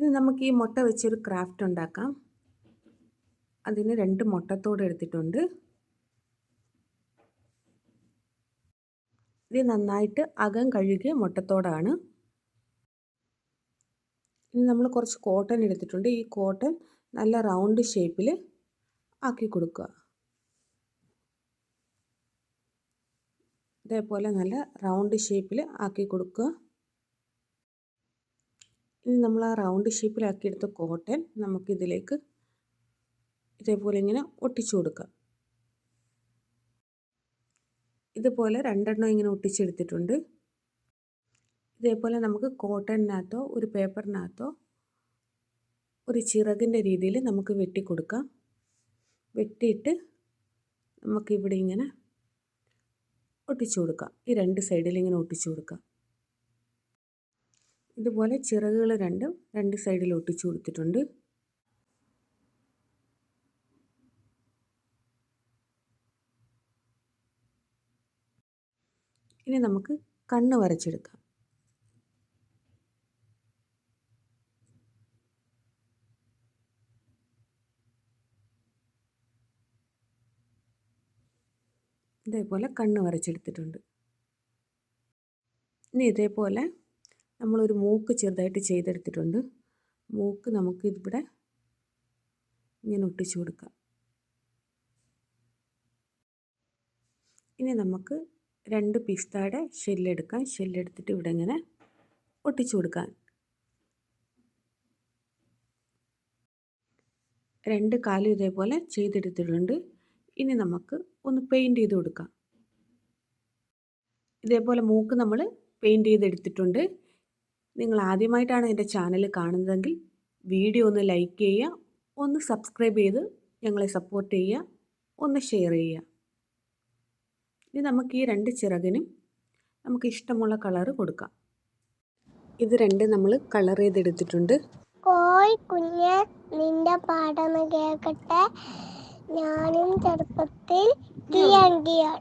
ഇനി നമുക്ക് ഈ മുട്ട വെച്ചൊരു ക്രാഫ്റ്റ് ഉണ്ടാക്കാം. അതിന് രണ്ട് മുട്ടത്തോട് എടുത്തിട്ടുണ്ട്. ഇത് നന്നായിട്ട് അകം കഴുകിയ മുട്ടത്തോടാണ്. ഇനി നമ്മൾ കുറച്ച് കോട്ടൺ എടുത്തിട്ടുണ്ട്. ഈ കോട്ടൺ നല്ല റൗണ്ട് ഷേപ്പിൽ ആക്കി കൊടുക്കുക. ഇതേപോലെ നല്ല റൗണ്ട് ഷേപ്പിൽ ആക്കി കൊടുക്കുക. ഇനി നമ്മൾ ആ റൗണ്ട് ഷേപ്പിലാക്കിയെടുത്ത കോട്ടൺ നമുക്കിതിലേക്ക് ഇതേപോലെ ഇങ്ങനെ ഒട്ടിച്ചു കൊടുക്കാം. ഇതുപോലെ രണ്ടെണ്ണം ഇങ്ങനെ ഒട്ടിച്ചെടുത്തിട്ടുണ്ട്. ഇതേപോലെ നമുക്ക് കോട്ടണിനകത്തോ ഒരു പേപ്പറിനകത്തോ ഒരു ചിറകിന്റെ രീതിയിൽ നമുക്ക് വെട്ടിക്കൊടുക്കാം വെട്ടിയിട്ട് നമുക്കിവിടെ ഇങ്ങനെ ഒട്ടിച്ചു കൊടുക്കാം. ഈ രണ്ട് സൈഡിൽ ഇങ്ങനെ ഒട്ടിച്ചു കൊടുക്കാം. ഇതുപോലെ ചിറകുകൾ രണ്ടും രണ്ട് സൈഡിൽ ഒട്ടിച്ചു കൊടുത്തിട്ടുണ്ട്. ഇനി നമുക്ക് കണ്ണ് വരച്ചെടുക്കാം. ഇതേപോലെ കണ്ണ് വരച്ചെടുത്തിട്ടുണ്ട്. ഇനി ഇതേപോലെ നമ്മളൊരു മൂക്ക് ചെറുതായിട്ട് ചെയ്തെടുത്തിട്ടുണ്ട്. മൂക്ക് നമുക്ക് ഇവിടെ ഇങ്ങനെ ഒട്ടിച്ചു കൊടുക്കാം. ഇനി നമുക്ക് രണ്ട് പിസ്താടെ ഷെല്ലെടുക്കാം. ഷെല്ലെടുത്തിട്ട് ഇവിടെ ഇങ്ങനെ ഒട്ടിച്ചു കൊടുക്കാൻ രണ്ട് കാലും ഇതേപോലെ ചെയ്തെടുത്തിട്ടുണ്ട്. ഇനി നമുക്ക് ഒന്ന് പെയിന്റ് ചെയ്ത് കൊടുക്കാം. ഇതേപോലെ മൂക്ക് നമ്മൾ പെയിന്റ് ചെയ്തെടുത്തിട്ടുണ്ട്. നിങ്ങൾ ആദ്യമായിട്ടാണ് എന്റെ ചാനൽ കാണുന്നതെങ്കിൽ വീഡിയോ ഒന്ന് ലൈക്ക് ചെയ്യുക ഒന്ന് സബ്സ്ക്രൈബ് ചെയ്ത് ഞങ്ങളെ സപ്പോർട്ട് ചെയ്യുക ഒന്ന് ഷെയർ ചെയ്യുക. ഇനി നമുക്ക് ഈ രണ്ട് ചിറകിനും നമുക്ക് ഇഷ്ടമുള്ള കളറ് കൊടുക്കാം. ഇത് രണ്ട് നമ്മൾ കളർ ചെയ്തെടുത്തിട്ടുണ്ട്. കോയ് കുഞ്ഞ് നിന്റെ പാടം കേൾക്കട്ടെ. ഞാനും ചെറുപ്പത്തിൽ കിയാൻ കിയാൻ